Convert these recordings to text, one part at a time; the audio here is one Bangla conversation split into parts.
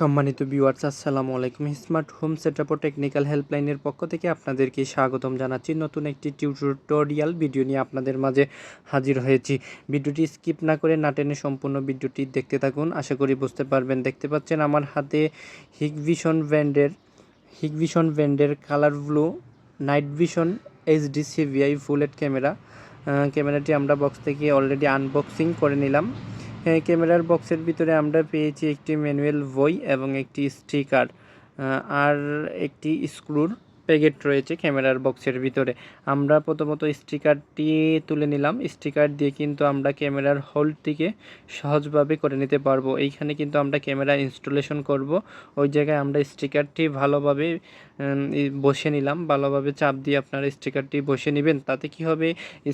সম্মানিত ভিউয়ার্স আসসালামু আলাইকুম। স্মার্ট হোম সেটআপ ও টেকনিক্যাল হেল্পলাইনের পক্ষ থেকে আপনাদেরকে স্বাগতম জানাচ্ছি। নতুন একটি টিউটোরিয়াল ভিডিও নিয়ে আপনাদের মাঝে হাজির হয়েছি। ভিডিওটি স্কিপ না করে না টেনে সম্পূর্ণ ভিডিওটি দেখতে থাকুন। আশা করি বুঝতে পারবেন, দেখতে পাচ্ছেন আমার হাতে হিগভিশন ব্র্যান্ডের হিগভিশন ব্র্যান্ডের colour blue night vision HD CVI bullet camera ক্যামেরাটি আমরা বক্স থেকে অলরেডি আনবক্সিং করে নিলাম। ক্যামেরার বক্সের ভিতরে আমরা পেয়েছি একটি ম্যানুয়াল বই এবং একটি স্টিকার আর একটি স্ক্রুর। প্যাকেট রয়েছে ক্যামেরার বক্সের ভিতরে। আমরা প্রথমত স্টিকারটি তুলে নিলাম। স্টিকার দিয়ে কিন্তু আমরা ক্যামেরার হোল্ডটিকে সহজভাবে করে নিতে পারব। এইখানে কিন্তু আমরা ক্যামেরা ইনস্টলেশন করব। ওই জায়গায় আমরা স্টিকারটি ভালোভাবে বসে নিলাম। ভালোভাবে চাপ দিয়ে আপনারা স্টিকারটি বসে নেবেন। তাতে কি হবে?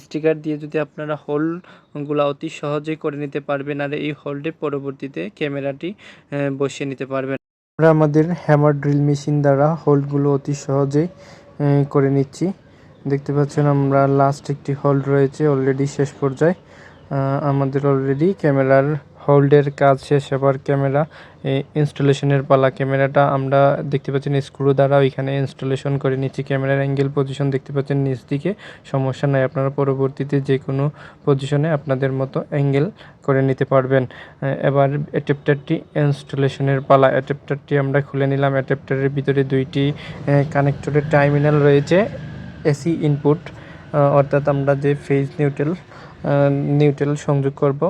স্টিকার দিয়ে যদি আপনারা হোল্ডগুলো অতি সহজে করে নিতে পারবেন, আর এই হোল্ডে পরবর্তীতে ক্যামেরাটি বসিয়ে নিতে পারবেন। আমরা আমাদের হ্যামার ড্রিল মেশিন দ্বারা হোলগুলো অতি সহজেই করে নিচ্ছি। দেখতে পাচ্ছেন আমরা লাস্ট একটি হোল রয়েছে অলরেডি শেষ পর্যায়ে। আমাদের অলরেডি ক্যামেরার হোল্ডের কাজ শেষ হবার ক্যামেরা ইনস্টলেশনের পালা ক্যামেরাটা আমরা দেখতে পাচ্ছেন স্ক্রু দ্বারা ওইখানে ইনস্টলেশন করে নিচ্ছি। ক্যামেরার অ্যাঙ্গেল পজিশন দেখতে পাচ্ছেন নিচ দিকে। সমস্যা নাই, আপনারা পরবর্তীতে যে কোনো পজিশনে আপনাদের মতো অ্যাঙ্গেল করে নিতে পারবেন। এবার অ্যাডাপ্টারটি ইনস্টলেশনের পালা। অ্যাডাপ্টারটি আমরা খুলে নিলাম। অ্যাডাপ্টারের ভিতরে দুইটি কানেক্টরের টার্মিনাল রয়েছে এসি ইনপুট অর্থাৎ আমরা যে ফেজ নিউট্রাল নিউট্রাল সংযোগ করব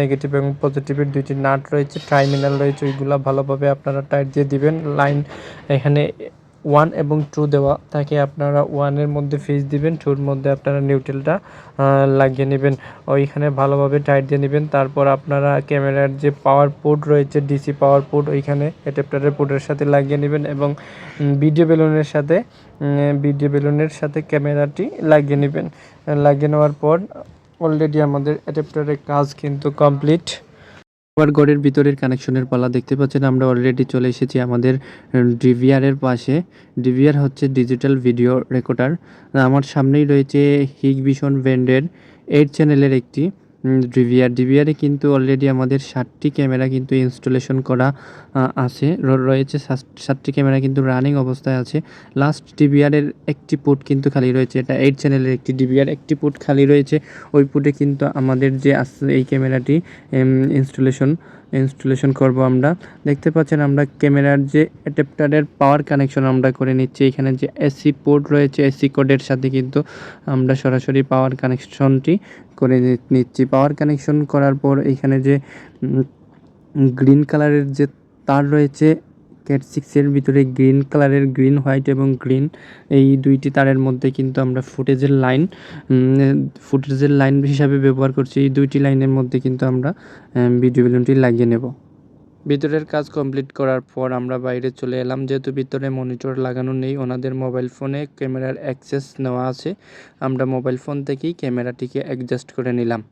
নেগেটিভ এবং পজিটিভের দুইটি নাট রয়েছে টার্মিনাল রয়েছে, ওইগুলো ভালোভাবে আপনারা টাইট দিয়ে দিবেন। লাইন এখানে ওয়ান এবং টু দেওয়া, তাকে আপনারা ওয়ানের মধ্যে ফেজ দিবেন টুর মধ্যে আপনারা নিউট্রেলটা লাগিয়ে নেবেন। ওইখানে ভালোভাবে টাইট দিয়ে নেবেন। তারপর আপনারা ক্যামেরার যে পাওয়ার পোর্ট রয়েছে ডিসি পাওয়ার পোর্ট ওইখানে অ্যাডাপ্টারের পোর্টের সাথে লাগিয়ে নেবেন এবং ভিডিও বেলুনের সাথে ভিডিও বেলুনের সাথে ক্যামেরাটি লাগিয়ে নেবেন। লাগিয়ে নেওয়ার পর অলরেডি আমাদের অ্যাডাপ্টারের কাজ কিন্তু কমপ্লিট আবার ঘরের ভিতরের কানেকশনের পালা দেখতে পাচ্ছেন। আমরা অলরেডি চলে এসেছি আমাদের ডিভিআরের পাশে। ডিভিআর হচ্ছে ডিজিটাল ভিডিও রেকর্ডার আমার সামনেই রয়েছে হিগ ভিশন ব্র্যান্ডের এইট চ্যানেলের একটি। ডিভিআর ডিভিআরে কিন্তু অলরেডি আমাদের ষাটটি ক্যামেরা কিন্তু ইনস্টলেশন করা আছে। রয়েছে ষাটটি ক্যামেরা কিন্তু রানিং অবস্থায় আছে। লাস্ট ডিভিআরের একটি পুট কিন্তু খালি রয়েছে। এটা এইট চ্যানেলের একটি ডিভিআর একটি পুট খালি রয়েছে। ওই পুটে কিন্তু আমাদের যে এই ক্যামেরাটি ইনস্টলেশন ইনস্টলেশন করব আমরা। দেখতে পাচ্ছেন আমরা ক্যামেরার যে অ্যাডাপ্টারের পাওয়ার কানেকশন আমরা করে নিচ্ছি। এখানে যে এসি পোর্ট রয়েছে এসি কোডের সাথে কিন্তু আমরা সরাসরি পাওয়ার কানেকশনটি করে নিচ্ছি। পাওয়ার কানেকশন করার পর এখানে যে গ্রিন কালারের যে তার রয়েছে ক্যাট সিক্সের ভিতরে গ্রিন কালারের গ্রিন হোয়াইট এবং গ্রিন এই দুইটি তারের মধ্যে কিন্তু আমরা ফুটেজের লাইন ফুটেজের লাইন হিসাবে ব্যবহার করছি। এই দুইটি লাইনের মধ্যে কিন্তু আমরা ভিডিও বেলুনটি লাগিয়ে নেব। ভিতরের কাজ কমপ্লিট করার পর আমরা বাইরে চলে এলাম। যেহেতু ভিতরে মনিটর লাগানো নেই, ওনাদের মোবাইল ফোনে ক্যামেরার অ্যাক্সেস নেওয়া আছে। আমরা মোবাইল ফোন থেকেই ক্যামেরাটিকে অ্যাডজাস্ট করে নিলাম।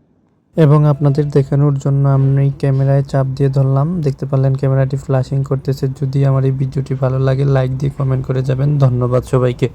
এবং আপনাদের দেখানোর জন্য আমি ক্যামেরায় চাপ দিয়ে ধরলাম। দেখতে পারলেন ক্যামেরাটি ফ্ল্যাশিং করতেছে। যদি আমার এই ভিডিওটি ভালো লাগে, লাইক দিয়ে কমেন্ট করে যাবেন। ধন্যবাদ সবাইকে।